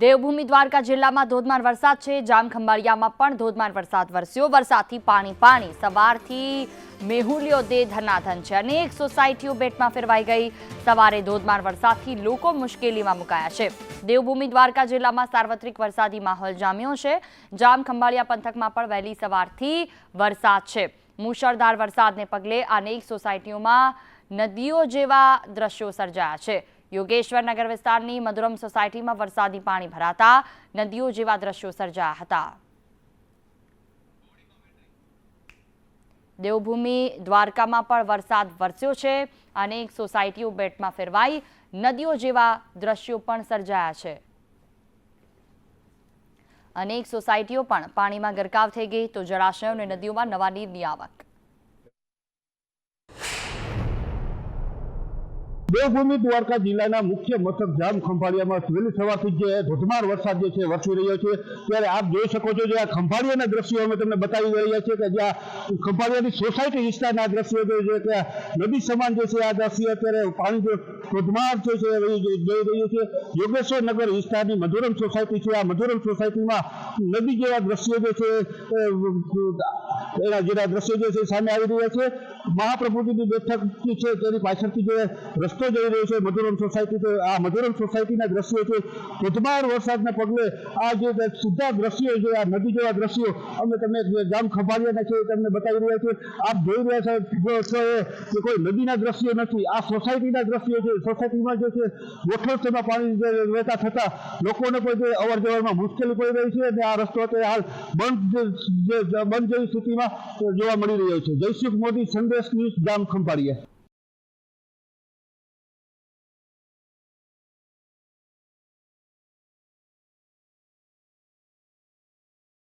દેવભૂમિ દ્વારકા જિલ્લામાં ધોધમાર વરસાદ છે. જામખંભાળિયામાં પણ ધોધમાર વરસાદ વરસ્યો. વરસાદથી પાણી પાણી. સવારથી મેહુલિયો દે ધનાધન છે અનેક સોસાયટીઓ બેટમાં ફેરવાઈ ગઈ. સવારે ધોધમાર વરસાદથી લોકો મુશ્કેલીમાં મુકાયા છે. દેવભૂમિ દ્વારકા જિલ્લામાં સાર્વત્રિક વરસાદી માહોલ જામ્યો છે. જામખંભાળિયા પંથકમાં પણ વહેલી સવારથી વરસાદ છે. મુશળધાર વરસાદને પગલે અનેક સોસાયટીઓમાં નદીઓ જેવા દ્રશ્યો સર્જાયા છે. યોગેશ્વર વિસ્તારની મધુરમ સોસાયટીમાં વરસાદી પાણી ભરાતા નદીઓ જેવા દ્રશ્યો સર્જાયા હતા. દેવભૂમિ દ્વારકામાં પણ વરસાદ વરસ્યો છે અનેક સોસાયટીઓ બેટમાં ફેરવાઈ નદીઓ જેવા દ્રશ્યો પણ સર્જાયા છે. અનેક સોસાયટીઓ પણ પાણીમાં ગરકાવ થઈ ગઈ તો જળાશયો અને નદીઓમાં નવા નીરની આવક. દેવભૂમિ દ્વારકા જિલ્લાના મુખ્ય મથક જામ ખંભાળિયામાં વહેલી સવારથી જે ધોધમાર વરસાદ જે છે, વરસી રહ્યો છે, ત્યારે આપ જોઈ શકો છો જે આ ખંભાળિયાના દ્રશ્યો અમે તમને બતાવી રહ્યા છીએ કે જ્યાં ખંભાળિયાની સોસાયટી વિસ્તારના દ્રશ્યો જે છે નદી સમાન જે છે આ દ્રશ્ય અત્યારે પાણી ધોધમાર જે છે જોઈ રહ્યું છે. યોગેશ્વર નગર વિસ્તારની મધુરમ સોસાયટી છે. આ મધુરમ સોસાયટીમાં નદી જેવા દ્રશ્યો જે છે એના જેવા દ્રશ્યો જે છે સામે આવી રહ્યા છે. મહાપ્રભુજીની બેઠક છે તેની પાછળથી જે રસ્તો જઈ રહ્યો છે, મધુરમ સોસાયટી આ મધુરમ સોસાયટીના દ્રશ્યો છે. ધોધમાર વરસાદના પગલે આ જે સીધા દ્રશ્યો છે, આ નદી જેવા દ્રશ્યો, અમે તમને ગામ ખંભાળિયાના છે તમને બતાવી રહ્યા છે આપ જોઈ રહ્યા છો કે કોઈ નદીના દ્રશ્યો નથી. આ સોસાયટીના દ્રશ્યો છે. સોસાયટીમાં જે છે ગોઠવણમાં પાણી વહેતા થતા લોકોને પણ જે અવર જવરમાં મુશ્કેલી પડી રહી છે અને આ રસ્તો અત્યારે હાલ બંધ જે, બંધ જેવી સ્થિતિમાં જોવા મળી રહ્યો છે. જયસુખ મોદી સંદેશ ન્યૂઝ ગામ ખંભાળિયા